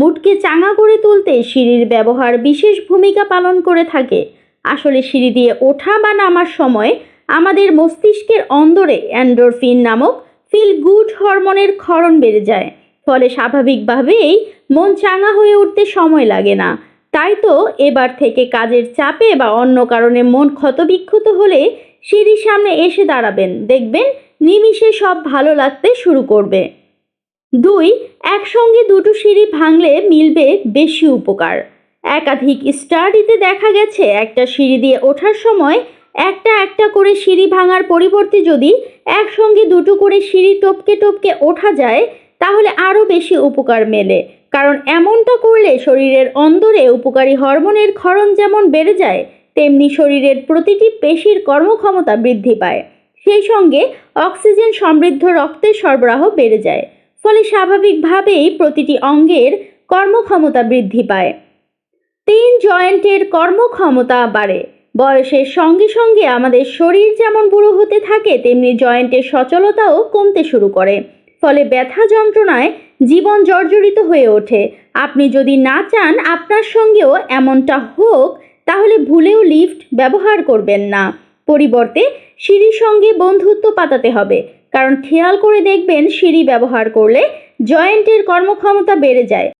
মুডকে চাঙা করে তুলতে সিঁড়ির ব্যবহার বিশেষ ভূমিকা পালন করে থাকে। আসলে সিঁড়ি দিয়ে ওঠা বা নামার সময় আমাদের মস্তিষ্কের অন্দরে অ্যান্ডোরফিন নামক ফিল গুড হরমোনের ক্ষরণ বেড়ে যায়। ফলে স্বাভাবিকভাবেই মন চাঙা হয়ে উঠতে সময় লাগে না। তাই তো এবার থেকে কাজের চাপে বা অন্য কারণে মন ক্ষতবিক্ষত হলে সিঁড়ির সামনে এসে দাঁড়াবেন, দেখবেন নিমিষে সব ভালো লাগতে শুরু করবে। দুই, একসঙ্গে দুটো সিঁড়ি ভাঙলে মিলবে বেশি উপকার। একাধিক স্টাডিতে দেখা গেছে, একটা সিঁড়ি দিয়ে ওঠার সময় একটা একটা করে সিঁড়ি ভাঙার পরিবর্তে যদি একসঙ্গে দুটো করে সিঁড়ি টপকে টপকে ওঠা যায়, তাহলে আরও বেশি উপকার মেলে। কারণ এমনটা করলে শরীরের অন্দরে উপকারী হরমোনের ক্ষরণ যেমন বেড়ে যায়, তেমনি শরীরের প্রতিটি পেশির কর্মক্ষমতা বৃদ্ধি পায়। সেই সঙ্গে অক্সিজেন সমৃদ্ধ রক্তের সরবরাহ বেড়ে যায়। ফলে স্বাভাবিকভাবেই প্রতিটি অঙ্গের কর্মক্ষমতা বৃদ্ধি পায়। তিন জয়েন্টের কর্মক্ষমতা বাড়ে। বয়সের সঙ্গে সঙ্গে আমাদের শরীর যেমন বুড়ো হতে থাকে, তেমনি জয়েন্টের সচলতাও কমতে শুরু করে। ফলে ব্যথা যন্ত্রণায় জীবন জর্জরিত হয়ে ওঠে। আপনি যদি না চান আপনার সঙ্গেও এমনটা হোক, তাহলে ভুলেও লিফট ব্যবহার করবেন না। পরিবর্তে সিঁড়ির সঙ্গে বন্ধুত্ব পাতাতে হবে। কারণ খেয়াল করে দেখবেন সিঁড়ি ব্যবহার করলে জয়েন্টের কর্মক্ষমতা বেড়ে যায়।